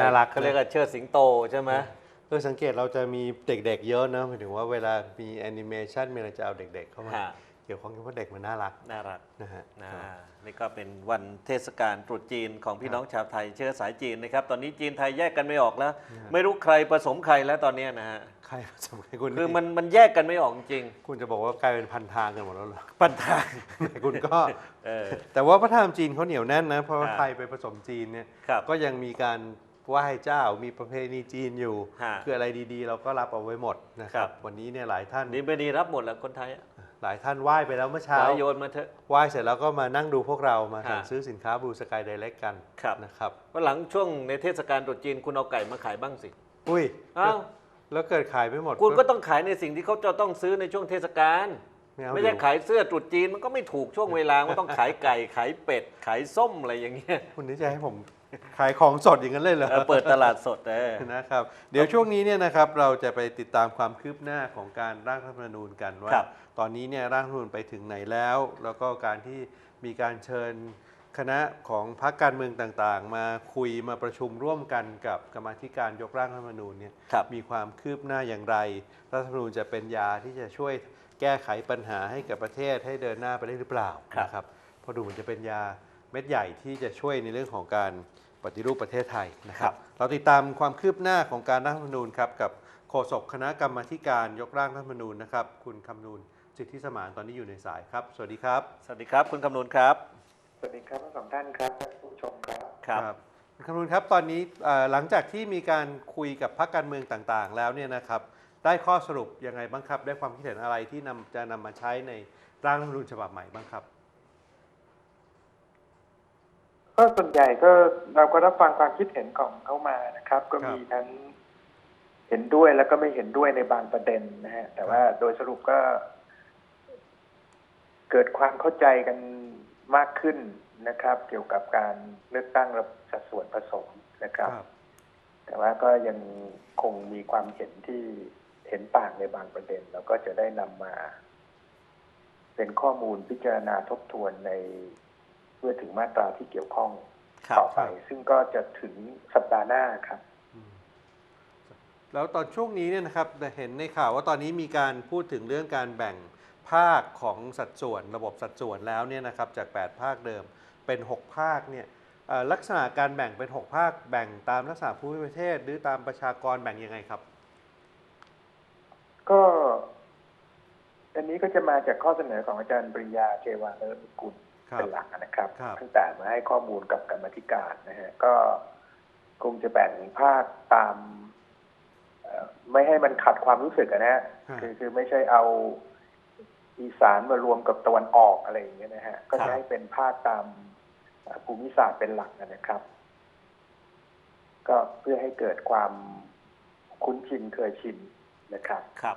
น่ารักเขาเรียกว่าเชิดสิงโตใช่ไหมโดยสังเกตเราจะมีเด็กๆเยอะนะหมายถึงว่าเวลามีแอนิเมชันมีอะไรจะเอาเด็กๆเข้ามาฮะเกี่ยวข้องกับว่าเด็กมันน่ารัก น่ารักนะฮะนะนี่ก็เป็นวันเทศกาลตรุษจีนของพี่น้องชาวไทยเชื้อสายจีนนะครับ ตอนนี้จีนไทยแยกกันไม่ออกแล้ว ไม่รู้ใครผสมใครแล้วตอนเนี้ยนะฮะใครผสมใครคุณคือมันมันแยกกันไม่ออกจริง คุณจะบอกว่ากลายเป็นพันทางกันหมดแล้วเหรอปัญหาแต่คุณก็เออแต่ว่าพระธรรมจีนเขาเหนียวแน่นนะเพราะว่าฮะไทยไปผสมจีนเนี่ยครับก็ยังมีการ ไหว้เจ้ามีประเพณีจีนอยู่ ฮะ คืออะไรดีๆ เราก็รับเอาไว้หมดนะครัครับบวันนี้เนี่ยหลายท่าน ดีไม่ดีรับหมดแล้วคนไทยอะหลายท่านไหว้ไปแล้วเมื่อเช้าสายโยนมาเถอะ ไหว้เสร็จแล้วก็มานั่งดูพวกเรามาฮะสั่งซื้อสินค้าบลูสกายไดเรกกันครับ นะครับ วันหลังช่วงในเทศกาลตรุษจีนคุณเอาไก่มาขายบ้างสิ อุ้ยอ้าว แล้วเกิดขายไม่หมดคุณก็ต้องขายในสิ่งที่เขาจะต้องซื้อในช่วงเทศกาล ไม่เอาไม่ใช่อยู่ขายเสื้อตรุษจีนมันก็ไม่ถูกช่วงเวลามันต้องขายไก่ ขายเป็ด ขายส้มอะไรอย่างเงี้ย คุณนี่จะให้ผม ขายของสดอย่างนั้นเลยเหรอเออเปิดตลาดสดเออ นะครับ เดี๋ยวช่วงนี้เนี่ยนะครับเราจะไปติดตามความคืบหน้าของการร่างรัฐธรรมนูญกันว่า ครับ ตอนนี้เนี่ยร่างรัฐธรรมนูญไปถึงไหนแล้ว แล้วก็การที่มีการเชิญคณะของพรรคการเมืองต่างๆ มาคุยมาประชุมร่วมกันกับกรรมาธิการยกร่างรัฐธรรมนูญเนี่ย ครับ มีความคืบหน้าอย่างไร รัฐธรรมนูญจะเป็นยาที่จะช่วยแก้ไขปัญหาให้กับประเทศให้เดินหน้าไปได้หรือเปล่าครับ นะครับเพราะดูเหมือนจะเป็นยาเม็ดใหญ่ที่จะช่วยในเรื่องของการ ปฏิรูปประเทศไทยนะครับ เราติดตามความคืบหน้าของการรัฐธรรมนูญครับกับโฆษกคณะกรรมาธิการยกร่างรัฐธรรมนูญนะครับ คุณคำนูนสิทธิสมานตอนนี้อยู่ในสายครับ สวัสดีครับ สวัสดีครับ คุณคำนวณครับ สวัสดีครับทั้งสองท่านครับท่านผู้ชมครับครับคุณคำนูนครับตอนนี้เอ่อหลังจากที่มีการคุยกับพรรคการเมืองต่างๆ แล้วเนี่ยนะครับ ได้ข้อสรุปยังไงบ้างครับ ได้ความคิดเห็นอะไรที่นำจะนำมาใช้ในร่างรัฐธรรมนูญฉบับใหม่บ้างครับ ก็ส่วนใหญ่ก็เราก็รับฟังความคิดเห็นของเขามานะครับ ก็ครับมีทั้งเห็นด้วยแล้วก็ไม่เห็นด้วยในบางประเด็นนะฮะแต่ว่าโดยสรุปก็ เกิดความเข้าใจกันมากขึ้นนะครับ เกี่ยวกับการเลือกตั้งระบบสัดส่วนผสมนะครับ แต่ว่าก็ยังคงมีความเห็นที่เห็นต่างในบางประเด็น แล้วก็จะได้นำมา เป็นข้อมูลพิจารณาทบทวนใน เมื่อถึงมาตราที่เกี่ยวข้องครับต่อไป ซึ่งก็จะถึงสัปดาห์หน้าครับอืมแล้วตอนช่วงนี้เนี่ยนะครับเห็นในข่าวว่าตอนนี้มีการพูดถึงเรื่องการแบ่งภาคของสัดส่วนระบบสัดส่วนแล้วเนี่ยนะครับจาก 8 ภาคเดิมเป็น 6 ภาคเนี่ยเอ่อลักษณะการแบ่งเป็น 6 ภาคแบ่งตามลักษณะภูมิประเทศ หรือตามประชากรแบ่งยังไงครับ ก็อันนี้ก็จะมาจากข้อเสนอของอาจารย์ปริยาเจวาเลิศกุลครับ เป็นหลักนะครับครับตั้งแต่มาให้ข้อมูลกับกรรมาธิการนะฮะก็คงจะแบ่งภาคตามเอ่อไม่ให้มันขัดความรู้สึกอะนะฮะฮะคือคือไม่ใช่เอาอีสานมารวมกับตะวันออกอะไรอย่างเงี้ยนะฮะก็ครัจะบให้เป็นภาคตามเอ่อภูมิศาสตร์เป็นหลักนะครับ ก็เพื่อให้เกิดความคุ้นชินเคยชินนะครับ ครับ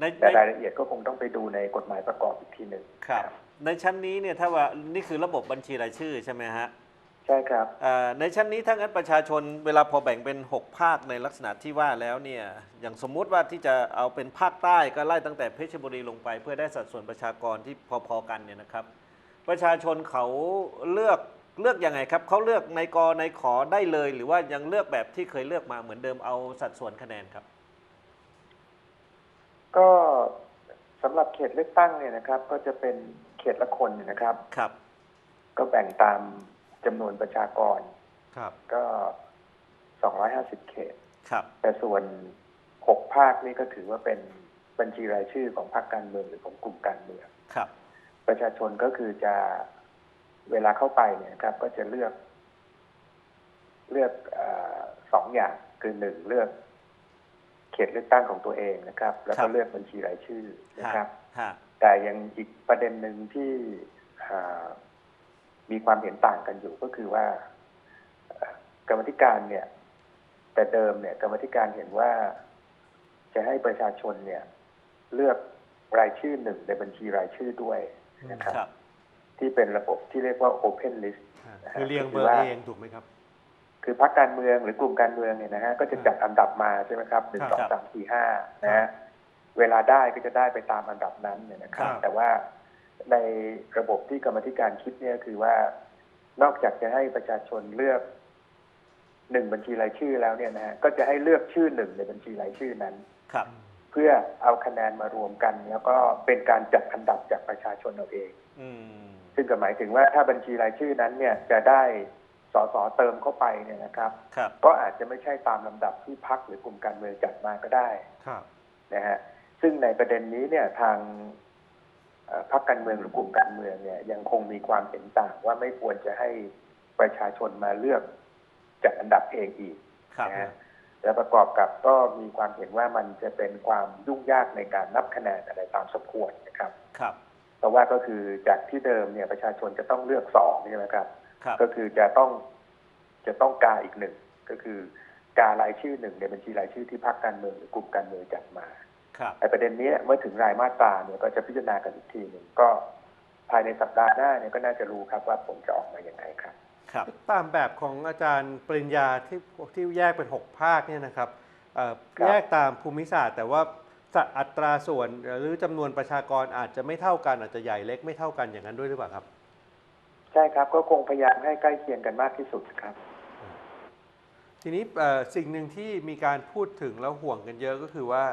ในแต่ในรายละเอียดก็คงต้องไปดูในกฎหมายประกอบอีกทีหนึ่งครับ ในชั้นนี้เนี่ยถ้าว่านี่คือระบบบัญชีรายชื่อใช่ไหมฮะใช่ครับเอ่อในชั้นนี้ถ้างั้นประชาชนเวลาพอแบ่งเป็น 6 ภาคในลักษณะที่ว่าแล้วเนี่ยอย่างสมมุติว่าที่จะเอาเป็นภาคใต้ก็ไล่ตั้งแต่เพชรบุรีลงไป เพื่อได้สัดส่วนประชากรที่พอๆกันเนี่ยนะครับ ประชาชนเขาเลือกเลือกยังไงครับเขาเลือกในกในขอได้เลย หรือว่ายังเลือกแบบที่เคยเลือกมาเหมือนเดิมเอาสัดส่วนคะแนนครับ ก็สำหรับเขตเลือกตั้งเนี่ยนะครับ ก็จะเป็นเขตละคนเนี่ยนะครับ ครับ ก็แบ่งตามจำนวนประชากร ครับ ก็ 250 เขต ครับ แต่ส่วน 6 ภาคนี่ก็ถือว่าเป็นบัญชีรายชื่อของพรรคการเมืองหรือของกลุ่มการเมือง ครับ ประชาชนก็คือจะเวลาเข้าไปเนี่ยนะครับ ก็จะเลือก เลือกเออสองอย่างคือหนึ่งเลือก เขตเลือกตั้งของตัวเองนะครับ แล้วครัก็บ เลือกบัญชีรายชื่อนะครับ ฮะ แต่ยังอีกประเด็นหนึ่งที่อ่ามีความเห็นต่างกันอยู่ก็คือว่าเอ่อกรรมธิการเนี่ย แต่เดิมเนี่ยกรรมธิการเห็นว่าจะให้ประชาชนเนี่ย เลือกรายชื่อหนึ่งในบัญชีรายชื่อด้วยนะครับครับที่เป็นระบบที่เรียกว่า Open List คือเรียงเบอก็คือร์ว่าเองถูกไหมครับ คือพรรคการเมืองหรือกลุ่มการเมืองเนี่ยนะฮะก็จะจัดอันดับมาใช่ไหมครับหนึ่งครัสบองสามสี่ห้านะฮะ เวลาได้ก็จะได้ไปตามอันดับนั้นเนี่ยนะครับครับ แต่ว่าในระบบที่กรรมธิการคิดเนี่ยคือว่านอกจากจะให้ประชาชนเลือกหนึ่งบัญชีรายชื่อแล้วเนี่ยนะฮะก็จะให้เลือกชื่อหนึ่งในบัญชีรายชื่อนั้นครับ เพื่อเอาคะแนนมารวมกัน แล้วก็เป็นการจัดอันดับจากประชาชนเอาเองอืมซึ่งก็หมายถึงว่าถ้าบัญชีรายชื่อนั้นเนี่ยจะได้สสเติมเข้าไปเนี่ยนะครับครับก็อาจจะไม่ใช่ตามลำดับที่พักหรือกลุ่มการเมืองจัดมาก็ได้ครับนะฮะ ซึ่งในประเด็นนี้เนี่ยทางเอ่อพรรคการเมืองหรือกลุ่มการเมืองเนี่ยยังคงมีความเห็นต่างว่าไม่ควรจะให้ประชาชนมาเลือกจัดอันดับเองอีกครับนะฮะและประกอบกับก็มีความเห็นว่ามันจะเป็นความยุ่งยากในการนับคะแนนอะไรตามสมควรนะครับ ครับเพราะว่าก็คือจากที่เดิมเนี่ยประชาชนจะต้องเลือกสองใช่ไหมครับครับก็คือจะต้องจะต้องกาอีกหนึ่งก็คือการรายชื่อหนึ่งในบัญชีรายชื่อที่พรรคการเมืองหรือกลุ่มการเมืองจัดมาครับ ไอ้ประเด็นนี้เมื่อถึงรายมาตราเนี่ยก็จะพิจารณากันอีกทีหนึ่งก็ภายในสัปดาห์หน้าเนี่ยก็น่าจะรู้ครับว่าผลจะออกมาอย่างไรครับครับตามแบบของอาจารย์ปริญญาที่ที่แยกเป็น 6 ภาคเนี่ยนะครับเอ่อครับแยกตามภูมิศาสตร์แต่ว่าสัดอัตราส่วนหรือจำนวนประชากรอาจจะไม่เท่ากันอาจจะใหญ่เล็กไม่เท่ากันอย่างนั้นด้วยหรือเปล่าครับ ใช่ครับก็คงพยายามให้ใกล้เคียงกันมากที่สุดครับ ทีนี้เอ่อสิ่งหนึ่งที่มีการพูดถึงแล้วห่วงกันเยอะก็คือว่า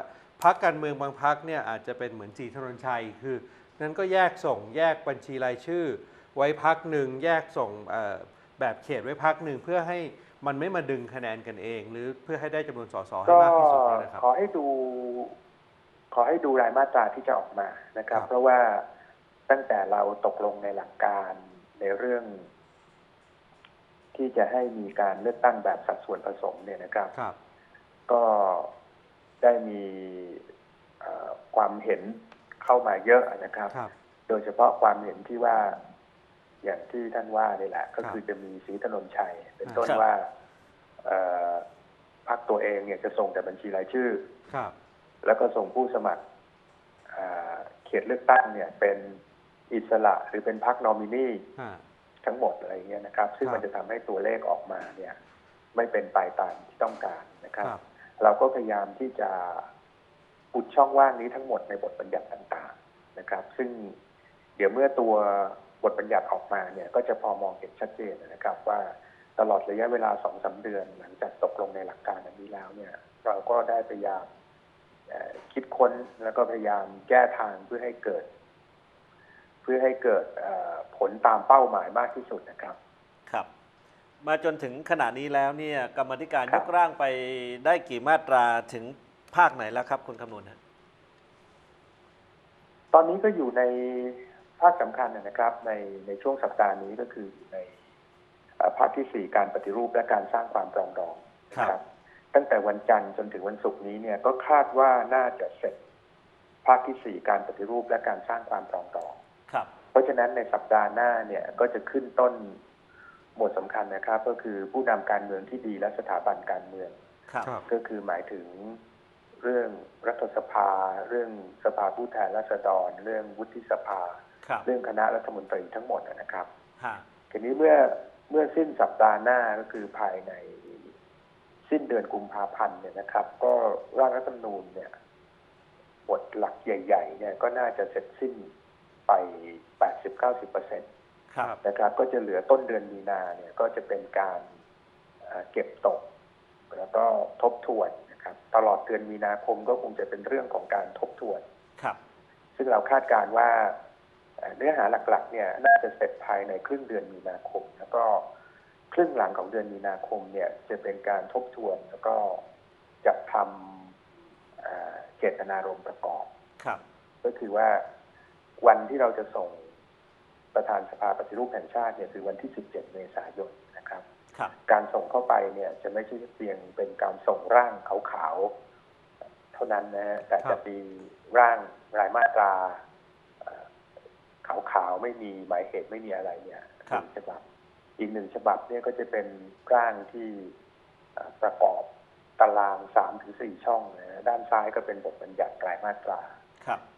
พักการเมืองบางพักเนี่ยอาจจะเป็นเหมือนสีถนนชัย คือนั้นก็แยกส่งแยกบัญชีรายชื่อ ไว้พักหนึ่งแยกส่งเอ่อแบบเขตไว้พักหนึ่งเพื่อให้มันไม่มาดึงคะแนนกันเอง หรือเพื่อให้ได้จำนวนสสให้ก็มากที่สุดเนี่ยนะครับขอให้ดูขอให้ดูรายมาตราที่จะออกมานะครับครับ เพราะว่าตั้งแต่เราตกลงในหลักการในเรื่อง ที่จะให้มีการเลือกตั้งแบบสัดส่วนผสมเนี่ยนะครับครับก็ ได้มีเอ่อความเห็นเข้ามาเยอะนะครับครับ โดยเฉพาะความเห็นที่ว่าอย่างที่ท่านว่านี่แหละ ก็ครับคือจะมีศรีถนนชัย เป็นต้นครับว่าเอ่อพรรคตัวเองเนี่ยจะส่งแต่บัญชีรายชื่อครับแล้วก็ส่งผู้สมัครเอ่อเขตเลือกตั้งเนี่ย เป็นอิสระหรือเป็นพรรคนอมินีอ่าทั้งหมดอะไรอย่างเงี้ยนะครับ ซึ่งครับมันจะทำให้ตัวเลขออกมาเนี่ย ไม่เป็นไปตามที่ต้องการนะครับครับ เราก็พยายามที่จะอุดช่องว่างนี้ทั้งหมดในบทบัญญัติต่างๆนะครับ ซึ่งเดี๋ยวเมื่อตัวบทบัญญัติออกมาเนี่ย ก็จะพอมองเห็นชัดเจนนะครับ ว่าตลอดระยะเวลาสองสาเดือนหลังจากตกลงในหลักการอันนี้แล้วเนี่ย เราก็ได้พยายามคิดค้นแล้วก็พยายามแก้ทางเพื่อให้เกิด เพื่อให้เกิดผลตามเป้าหมายมากที่สุดนะครับ มาจนถึงขณะนี้แล้วเนี่ยกรรมธิการครัยบกร่างไปได้กี่มาตราถึงภาคไหนแล้วครับ คุณคำนวณฮะตอนนี้ก็อยู่ในภาคสำคัญนะครับ ในในช่วงสัปดาห์นี้ก็คืออยู่ในเอ่อภาคที่สี่การปฏิรูปและการสร้างความปรองดองนะครับ ตั้งแต่วันจันทร์จนถึงวันศุกร์นี้เนี่ยก็คาดว่าน่าจะเสร็จ ภาคที่สี่การปฏิรูปและการสร้างความปรองดอง ครับ เพราะฉะนั้นในสัปดาห์หน้าเนี่ยก็จะขึ้นต้น หมวดสำคัญนะครับ ก็คือผู้นำการเมืองที่ดีและสถาบันการเมืองครับครับก็คือหมายถึงเรื่องรัฐสภา เรื่องสภาผู้แทนราษฎร เรื่องวุฒิสภาครับเรื่องคณะรัฐมนตรีทั้งหมดนะครับฮะทีนี้เมื่อเมื่อสิ้นสัปดาห์หน้าก็คือภายในสิ้นเดือนกุมภาพันธ์เนี่ยนะครับ ก็ร่างรัฐธรรมนูญเนี่ยบทหลักใหญ่ ๆ เนี่ยก็น่าจะเสร็จสิ้นไป 80-90เปอร์เซ็นต์ครับ นะครับ ก็จะเหลือต้นเดือนมีนาเนี่ยก็จะเป็นการเอ่อเก็บตก แล้วก็ทบทวนนะครับ ตลอดเดือนมีนาคมก็คงจะเป็นเรื่องของการทบทวนครับ ซึ่งเราคาดการณ์ว่าเอ่อเนื้อหาหลักๆ เนี่ยน่าจะเสร็จภายในครึ่งเดือนมีนาคม แล้วก็ครึ่งหลังของเดือนมีนาคมเนี่ยจะเป็นการทบทวนแล้วก็จัดทำเอ่อเจตนารมณ์ประกอบ ครับ ก็คือว่าวันที่เราจะส่ง ประธานสภาปฏิรูปแห่งชาติเนี่ยคือวันที่ 17 เมษายนนะครับครับการส่งเข้าไปเนี่ยจะไม่ใช่เพียงเป็นการส่งร่างขาวๆเท่านั้นนะฮะแต่ครัจะบมีร่างรายมาตราเอ่อขาวๆไม่มีหมายเหตุไม่มีอะไรเนี่ยครับหนึ่งฉบับ อีกหนึ่งฉบับเนี่ยก็จะเป็นร่างที่เอ่อประกอบตารางสามถึงสี่ช่องนะฮะด้านซ้ายก็เป็นบทบัญญัติรายมาตราครับ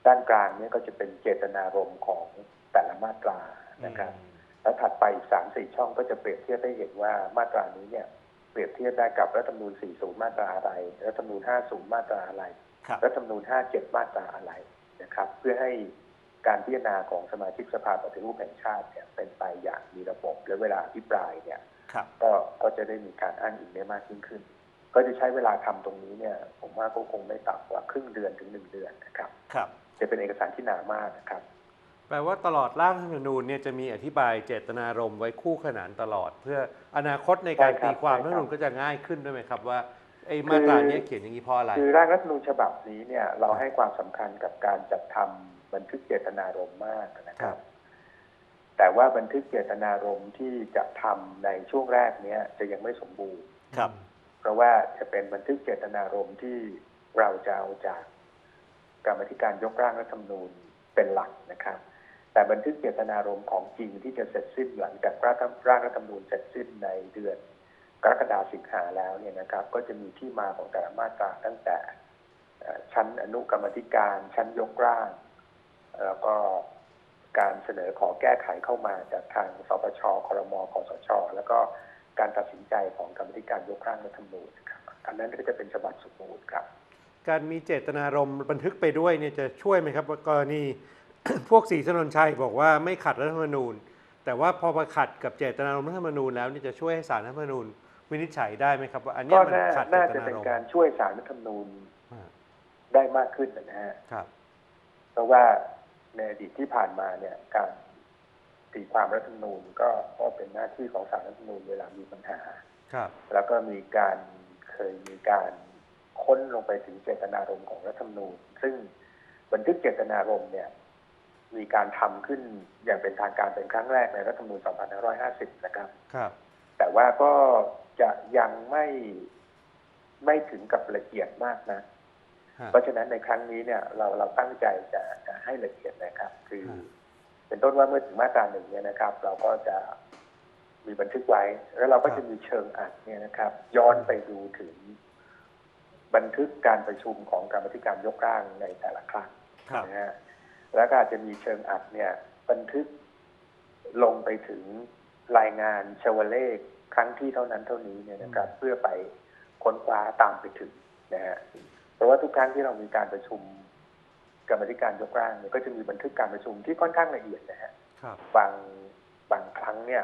ด้านกลางเนี่ยก็จะเป็นเจตนารมณ์ของแต่ละมาตรานะครับอืมแล้วถัดไปอีกสามสี่ช่องก็จะเปรียบเทียบให้เห็นว่ามาตรานี้เนี่ยเปรียบเทียบได้กับรัฐธรรมนูญ 40 มาตราอะไร รัฐธรรมนูญ 50 มาตราอะไรครับรัฐธรรมนูญ 57 มาตราอะไรนะครับ เพื่อให้การพิจารณาของสมาชิกสภาปฏิรูปแห่งชาติเนี่ยเป็นไปอย่างมีระบบและเวลาอภิปรายเนี่ยครับก็ก็จะได้มีการอ้างอิงได้มากยิ่งขึ้น ก็จะใช้เวลาทำตรงนี้เนี่ย ผมว่าก็คงไม่ต่ำกว่าครึ่งเดือนถึงหนึ่งเดือนนะครับ ครับ จะเป็นเอกสารที่หนามากนะครับ แปลว่าตลอดร่างรัฐธรรมนูญเนี่ยจะมีอธิบายเจตนารมณ์ไว้คู่ขนานตลอด เพื่ออนาคตในการใช่ครับตีความใช่ครับรัฐธรรมนูญก็จะง่ายขึ้นด้วยไหมครับว่าไอ้มาตราเนี้เขียนอย่างนี้เพราะอะไรคือร่างรัฐธรรมนูญฉบับนี้เนี่ยเราให้ความสำคัญกับการจัดทำบันทึกเจตนารมณ์มากนะคครัรับบแต่ว่าบันทึกเจตนารมณ์ที่จะทำในช่วงแรกเนี้ยจะยังไม่สมบูรณ์ครับ เพราะว่าจะเป็นบันทึกเจตนารมณ์ที่เราจะเอาจากกรรมธิการยกร่างรัฐธรรมนูญเป็นหลักนะครับ แต่บันทึกเจตนารมณ์ของจริงที่จะเสร็จสิ้นหลังจากร่างร่างรัฐธรรมนูญเสร็จสิ้นในเดือนกรกฎาสิงหาแล้วเนี่ยนะครับ ก็จะมีที่มาของแต่ละมาตราตั้งแต่ชั้นอนุกรรมธิการชั้นยกร่างแล้วก็การเสนอขอแก้ไขเข้ามาจากทางสปชครมคสช แล้วก็ การตัดสินใจของกรรมาธิการยกร่างรัฐธรรมนูญนะครับอันนั้นก็จะเป็นฉบับสมบูรณ์ครับ การมีเจตนารมณ์บันทึกไปด้วยเนี่ยจะช่วยไหมครับว่ากรณีพวกสีสนนชัยบอกว่าไม่ขัดรัฐธรรมนูญ แต่ว่าพอมาขัดกับเจตนารมณ์รัฐธรรมนูญแล้วเนี่ยจะช่วยให้สารรัฐธรรมนูญวินิจฉัยได้ไหมครับว่าอันเนี้ก็ยมันน่าขัดเจน่าตจะนาเป็นรมการณ์ช่วยสารรัฐธรรมนูญอ่าได้มากขึ้นนะฮะครับ เพราะว่าในอดีตที่ผ่านมาเนี่ยการ ตีความรัฐธรรมนูญก็ก็เป็นหน้าที่ของสารรัฐธรรมนูญเวลามีปัญหา ครับ แล้วก็มีการเคยมีการค้นลงไปถึงเจตนารมณ์ของรัฐธรรมนูญ ซึ่งบันทึกเจตนารมณ์เนี่ย มีการทำขึ้นอย่างเป็นทางการเป็นครั้งแรกในรัฐธรรมนูญ 2550 นะครับ ครับ แต่ว่าก็จะยังไม่ไม่ถึงกับละเอียดมากนะฮะเพราะฉะนั้นในครั้งนี้เนี่ยเราเราตั้งใจจะจะให้ละเอียดนะครับ คืออืม เป็นต้นว่าเมื่อถึงมาตราหนึ่งเนี่ยนะครับ เราก็จะมีบันทึกไว้ แล้วเราก็จะมีเชิงอัดเนี่ยนะครับ ย้อนไปดูถึงบันทึกการประชุมของกรรมาธิการยกร่างในแต่ละครั้งครับนะฮะแล้วก็อาจจะมีเชิงอัดเนี่ย บันทึกลงไปถึงรายงานชาวเลขครั้งที่เท่านั้นเท่านี้เนี่ยนะครับ เพื่อไปค้นคว้าตามไปถึงนะฮะเพราะว่าทุกครั้งที่เรามีการประชุม กรรมาธิการยกร่างเนี่ยก็จะมีบันทึกการประชุมที่ค่อนข้างละเอียดนะฮะครับบางบางครั้งเนี่ย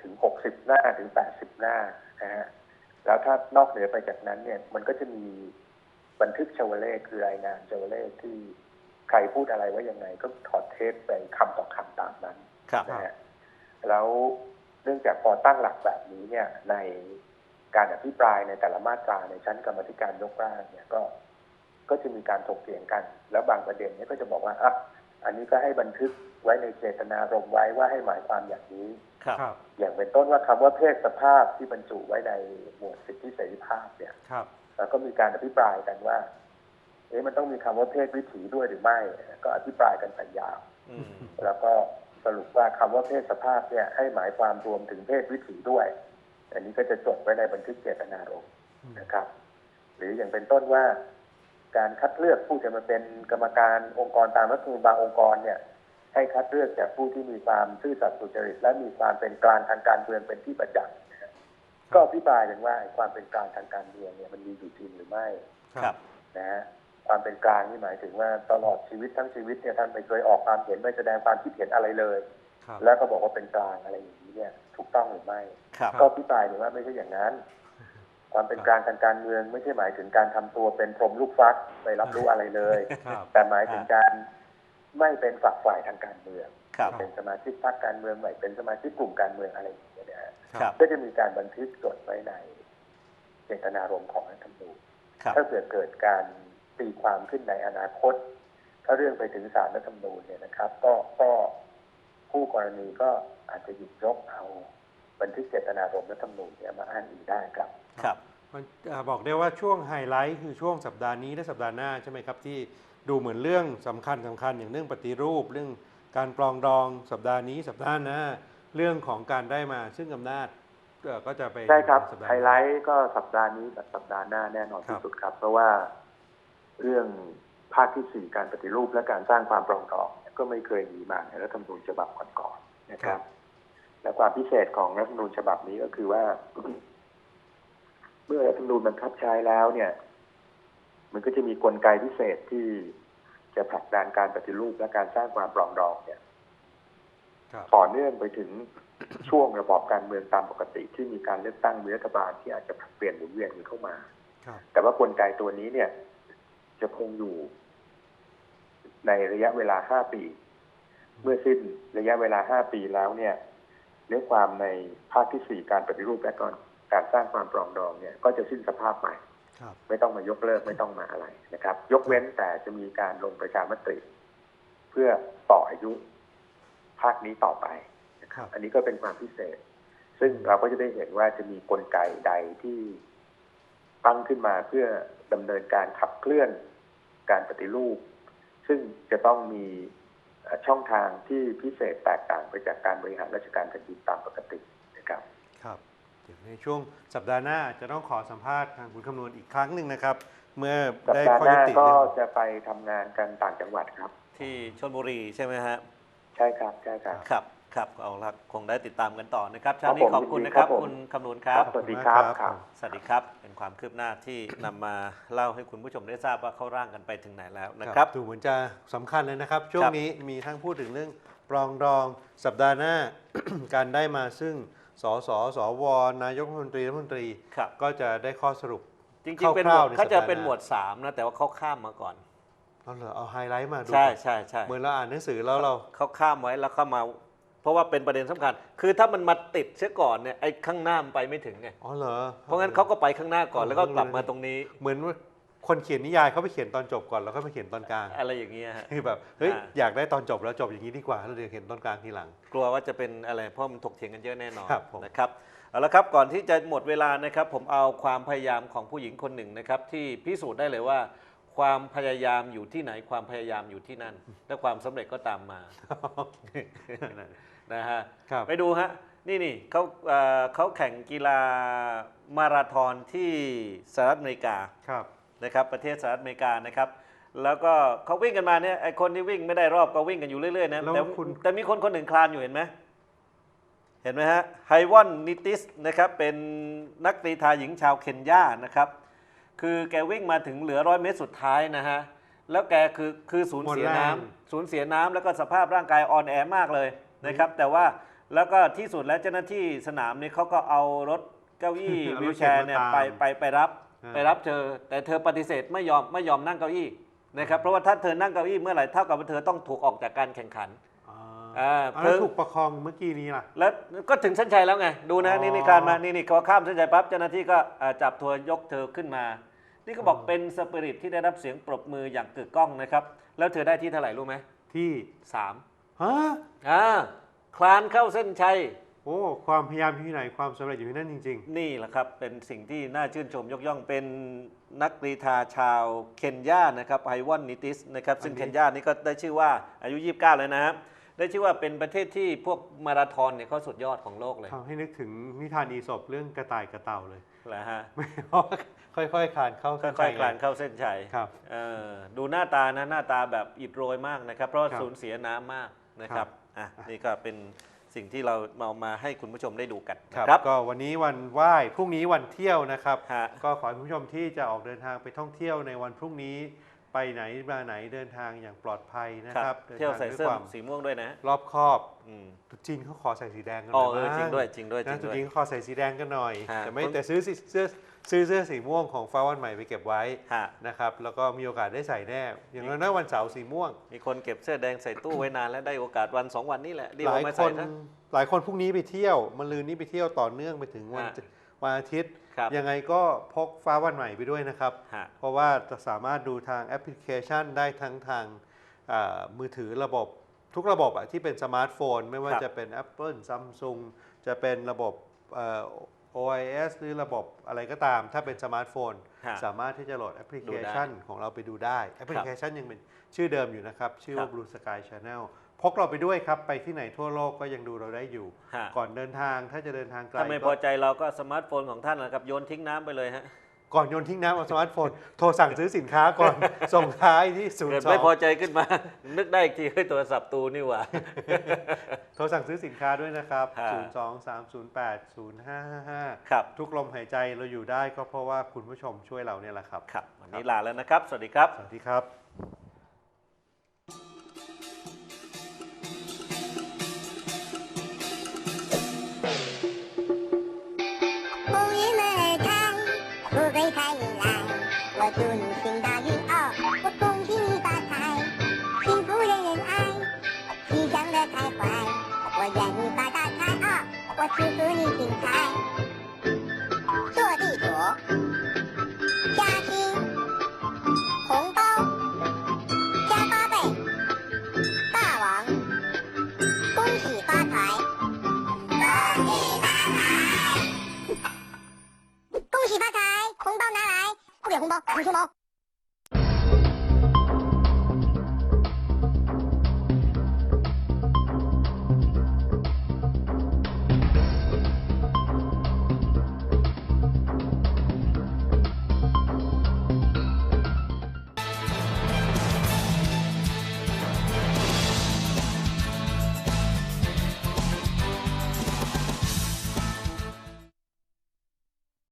ถึงหกสิบหน้าถึงแปดสิบหน้านะฮะแล้วถ้านอกเหนือไปจากนั้นเนี่ย มันก็จะมีบันทึกชาวเลขคือรายงานชาวเลขที่ใครพูดอะไรว่ายังไง ก็ถอดเทปไปคำต่อคำตามนั้นครับนะฮะแล้วเนื่องจากพอตั้งหลักแบบนี้เนี่ยในการอภิปรายในแต่ละมาตราในชั้นกรรมาธิการยกร่างเนี่ยก็ ก็จะมีการถกเถียงกัน แล้วบางประเด็นเนี่ยก็จะบอกว่าอะอันนี้ก็ให้บันทึกไว้ในเจตนารมณ์ไว้ว่าให้หมายความอย่างนี้ครับครับอย่างเป็นต้นว่าคำว่าเพศสภาพที่บรรจุไว้ในหมวดสิทธิเสรีภาพเนี่ยครับ แล้วก็มีการอภิปรายกันว่า เอ๊ะมันต้องมีคำว่าเพศวิถีด้วยหรือไม่ ก็อภิปรายกันไปยาวอืมแล้วก็สรุปว่าคำว่าเพศสภาพเนี่ย ให้หมายความรวมถึงเพศวิถีด้วย อันนี้ก็จะจดไว้ในบันทึกเจตนารมณ์นะครับ หรืออย่างเป็นต้นว่า การคัดเลือกผู้จะมาเป็นกรรมการองค์กรตามรัฐธรรมนูญบางองค์กรเนี่ยให้คัดเลือกจากผู้ที่มีความซื่อสัตย์สุจริตและมีความเป็นกลางทางการเมืองเป็นที่ประจักษ์นะฮะก็อธิบายกันว่าไอ้ความเป็นกลางทางการเมืองเนี่ยมันมีอยู่จริงหรือไม่ครับนะฮะความเป็นกลางนี่หมายถึงว่าตลอดชีวิตทั้งชีวิตเนี่ยท่านไม่เคยออกความเห็นไม่แสดงความคิดเห็นอะไรเลยครับแล้วก็บอกว่าเป็นกลางอะไรอย่างนี้เนี่ยถูกต้องหรือไม่ครับก็พิปรายหรือว่าไม่ใช่อย่างนั้น ความเป็นกลางทางการเมืองไม่ใช่หมายถึงการทำตัวเป็นพรหมลูกฟักไม่รับรู้อะไรเลยครับแต่หมายถึงการไม่เป็นฝักฝ่ายทางการเมืองครับเป็นสมาชิกพรรคการเมืองไม่เป็นสมาชิกกลุ่มการเมืองอะไรอย่างเงี้ยนะฮะครับก็จะมีการบันทึกจดไว้ในเจตนารมณ์ของรัฐธรรมนูญครับถ้าเกิดเกิดการตีความขึ้นในอนาคต ถ้าเรื่องไปถึงศาลรัฐธรรมนูญเนี่ยนะครับ ก็ก็ผู้กรณีก็อาจจะหยิบยกเอาบันทึกเจตนารมณ์รัฐธรรมนูญเนี่ยมาอ้างอิงได้ครับ ครับมันอ่าบอกได้ว่าช่วงไฮไลท์คือช่วงสัปดาห์นี้และสัปดาห์หน้าใช่ไหมครับที่ดูเหมือนเรื่องสำคัญสำคัญอย่างเรื่องปฏิรูป เรื่องการปรองดองสัปดาห์นี้สัปดาห์หน้าเรื่องของการได้มาซึ่งอำนาจเอ่อก็จะไปใช่ครับสัปดาไฮห์ไลท์ก็สัปดาห์นี้กับสัปดาห์หน้าแน่นอนครัที่บสุดครับ เพราะว่าเรื่องภาคที่สี่การปฏิรูปและการสร้างความปรองดองเนี่ยก็ไม่เคยมีมาในรัฐธรรมนูญฉบับก่อนๆนะครับ และความพิเศษของรัฐธรรมนูญฉบับนี้ก็คือว่าเมื่อรัฐธรรมนูญบังคับใช้แล้วเนี่ย มันก็จะมีกลไกพิเศษที่จะผลักดันการปฏิรูปและการสร้างความปรองดองเนี่ยครับต่อเนื่องไปถึงช่วงระบอบการเมืองตามปกติ ที่มีการเลือกตั้งมีรัฐบาลที่อาจจะผลัดเปลี่ยนหมุนเวียนกันเข้ามาครับแต่ว่ากลไกตัวนี้เนี่ย จะคงอยู่ ในระยะเวลาห้าปี เมื่อสิ้นระยะเวลาห้าปีแล้วเนี่ยเรื่องความในภาคที่สี่การปฏิรูปและก่อน การสร้างความปรองดองเนี่ยก็จะสิ้นสภาพใหม่ครับไม่ต้องมายกเลิกไม่ต้องมาอะไรนะครับ ยกเว้นแต่จะมีการลงประชามติ เพื่อต่ออายุภาคนี้ต่อไปนะคครัรับบอันนี้ก็เป็นความพิเศษ ซึ่งเราก็จะได้เห็นว่าจะมีกลไกใดที่ตั้งขึ้นมาเพื่อดำเนินการขับเคลื่อนการปฏิรูป ซึ่งจะต้องมีเอ่อช่องทางที่พิเศษแตกต่างไปจากการบริหารราชการแผ่นดินตามปกตินะครับ ครับเดี๋ยวในช่วงสัปดาห์หน้าจะต้องขอสัมภาษณ์ทางคุณคำนวณอีกครั้งหนึ่งนะครับ เมื่อสัปได้ดาห์ข้อหยุน้าติก็เรื่องจะไปทำงานกันต่างจังหวัดครับ ที่ชลบุรีใช่ไหมฮะ ใช่ครับใช่ครับ ครับ ครับ เอาละคงได้ติดตามกันต่อนะครับครัเช้าบนี้ผมขอบคุณยินดีนะครับ ครับผมคุณคำนวณครับสวัสดีครับขอณมากครับ สวัสดีครับ เป็นความคืบหน้าที่นำมาเล่าให้คุณผู้ชมได้ทราบว่าเขาร่างกันไปถึงไหนแล้วนะครับดูเหมือนจะสำคัญเลยนะครับ ช่วงครับนี้มีทั้งพูดถึงเรื่องปรองดองสัปดาห์หน้า การได้มาซึ่ง สสสวนายกรัฐมนตรีรัฐมนตรี ครับ ก็จะได้ข้อสรุป จริงๆ เป็นหมวดคร่าวๆในเขาจะสัปดาห์เป็นหน้าหมวดสามนะ แต่ว่าเขาข้ามมาก่อน เอาเหรอเอาไฮไลท์มาดูใช่ก่อนใช่ใช่เหมือนเราอ่านหนังสือแล้วเรา เขาข้ามไว้แล้วเข้ามา เพราะว่าเป็นประเด็นสำคัญ คือถ้ามันมาติดเสียก่อนเนี่ยไอ้ข้างหน้ามันไปไม่ถึงไง อ๋อเหรอ เพราะงั้นเขาก็ไปข้างหน้าก่อนเอาแล้วก็กลับเลยมาตรงนี้ เหมือนว่า คนเขียนนิยายเขาไปเขียนตอนจบก่อนแล้วก็มาเขียนตอนกลางอะไรอย่างเงี้ยฮะคือแบบเฮ้ยอ่าอยากได้ตอนจบแล้วจบอย่างนี้ดีกว่าแล้วเดี๋ยวเห็นตอนกลางทีหลัง กลัวว่าจะเป็นอะไรเพราะมันถกเถียงกันเยอะแน่นอนครับผมนะครับเอาละครับก่อนที่จะหมดเวลานะครับ ผมเอาความพยายามของผู้หญิงคนหนึ่งนะครับ ที่พิสูจน์ได้เลยว่า ความพยายามอยู่ที่ไหนความพยายามอยู่ที่นั่น และความสำเร็จก็ตามมานะฮะครับไปดูฮะนี่นี่เขาเอ่อเขาแข่งกีฬามาราธอนที่สหรัฐอเมริกาครับ นะครับประเทศสหรัฐอเมริกานะครับ แล้วก็เขาวิ่งกันมาเนี่ยไอคนที่วิ่งไม่ได้รอบก็วิ่งกันอยู่เรื่อยๆนะแล้วแต่คุณ แต่มีคนคนหนึ่งคลานอยู่เห็นไหมเห็นไหมฮะไฮวอนนิติสนะครับเป็นนักกรีฑาหญิงชาวเคนยานะครับ คือแกวิ่งมาถึงเหลือร้อยเมตรสุดท้ายนะฮะแล้วแกคือคือสูญเสียหมดแรงน้ำสูญเสียน้ำแล้วก็สภาพร่างกายอ่อนแอมากเลยนะครับ แต่ว่าแล้วก็ที่สุดแล้วเจ้าหน้าที่สนามนี้เขาก็เอารถเก้าอี้ เอารถวิวแชร์เนี่ยเข็นมาไปตาม ไปไปรับอ่า ไปรับเธอ แต่เธอปฏิเสธไม่ยอมไม่ยอมนั่งเก้าอี้นะครับเพราะว่าถ้าเธอนั่งเก้าอี้เมื่อไหร่เท่ากับว่าเธอต้องถูกออกจากการแข่งขันอ่าอ่าอ่าเพิ่แล้วงถูกประคองเมื่อกี้นี้ล่ะ แล้วก็ถึงเส้นชัยแล้วไง ดูนะอ๋อนี่นี่การมา นี่นี่พอข้ามเส้นชัยปั๊บเจ้าหน้าที่ก็อ่าจับทัวร์ยกเธอขึ้นมา นี่ก็บอกอ๋อเป็นสปิริตที่ได้รับเสียงปรบมืออย่างกึกก้องนะครับ แล้วเธอได้ที่เท่าไหร่รู้ไหม ที่สามฮะอ่าคลานเข้าเส้นชัย โอ้ความพยายามอยู่ที่ไหนความสำเร็จอยู่ที่นั่นจริง นี่แหละครับ เป็นสิ่งที่น่าชื่นชมยกย่องเป็นนักกรีฑาชาวเคนยานะครับไฮวอนนิติสนะครับ ซึ่งอันนี้ เคนยานี่ก็ได้ชื่อว่าอายุ 29 แล้วนะครับ ได้ชื่อว่าเป็นประเทศที่พวกมาราธอนเนี่ยเขาสุดยอดของโลกเลยๆทำให้นึกถึงนิทานอีสปเรื่องกระต่ายกระเต่าเลย แหละฮะ ไม่เพราะว่าค่อยๆคลานเข้าค่เส้นชัอยๆคลานเข้าเส้นชัยครับ เออดูหน้าตานะหน้าตาแบบอิดโรยมากนะครับ เพราะว่าครับสูญเสียน้ำมากนะคครัรับบอะนี่ก็เป็น สิ่งที่เราเอามาให้คุณผู้ชมได้ดูกันครับ นะครับ ก็วันนี้วันไหว้พรุ่งนี้วันเที่ยวนะครับ ฮะ ก็ขอให้คุณผู้ชมที่จะออกเดินทางไปท่องเที่ยวในวันพรุ่งนี้ ไปไหนมาไหนเดินทางอย่างปลอดภัยนะคครัรับบดินเที่ยวทางใส่ด้วยเสื้อความสีม่วงด้วยนะรอบคอบอืมตรุษจีนเขาขอใส่สีแดงกันหอ๋น่ออยเออบ้าจริงด้วยจริงด้วยจรินะงตรุษด้วยจีนเขาขอใส่สีแดงกันหน่อยฮะ แต่ไม่คุณแต่ซื้อสีเสื้อ ซื้อเสื้อสีม่วงของฟ้าวันใหม่ไปเก็บไว้ฮะ นะครับแล้วก็มีโอกาสได้ใส่แน่ อย่างน้อยๆวันเสาร์สีม่วง มีคนเก็บเสื้อแดงใส่ตู้ไว้นานแล้วได้โอกาสวันสองวันนี่แหละรีบหลาเอายมาคใส่นซะหลายคนพรุ่งนี้ไปเที่ยวมะรืนนี้ไปเที่ยวต่อเนื่องไปถึงวันฮะ วันอาทิตย์ ครับยังไงก็พกฟ้าวันใหม่ไปด้วยนะครับ ฮะ เพราะว่าจะสามารถดูทางแอปพลิเคชันได้ทั้งทางอ่ามือถือระบบทุกระบบอะที่เป็นสมาร์ทโฟน ไม่ว่าครับจะเป็น Apple Samsung จะเป็นระบบเอ่อ OIS หรือระบบอะไรก็ตาม ถ้าเป็นสมาร์ทโฟน ฮะสามารถที่จะโหลดแอปพลิดูเคได้ชันของเราไปดูได้ แอปพลิเคชันยังเป็นชื่อเดิมอยู่นะครับ ชื่อครัว่าบ Blue Sky Channel พกเราไปด้วยครับ ไปที่ไหนทั่วโลกก็ยังดูเราได้อยู่ ฮะ ก่อนเดินทางถ้าจะเดินทางไกลถ้าไม่พก็ อใจเราก็สมาร์ทโฟนของท่านนะครับโยนทิ้งน้ำไปเลยฮะก่อนโยนทิ้งน้ำเอาสมาร์ทโฟน โทรสั่งซื้อสินค้าก่อน ส่งท้ายที่ศูนเกิดย์สอไม่พองใจขึ้นมา นึกได้อีกทีเฮ้ยโทรศัพท์ตูนี่หว่าโทรสั่งซื้อสินค้าด้วยนะครับ ฮะ 023080555 ครับ ทุกลมหายใจเราอยู่ได้ก็เพราะว่าคุณผู้ชมช่วยเราเนี่ยแหละครับ ครับ วันนี้ลาแล้วนะครับ สวัสดีครับ สวัสดีครับ โอ้ยเมื่อไห 我愿意发大财啊我祝福你精彩。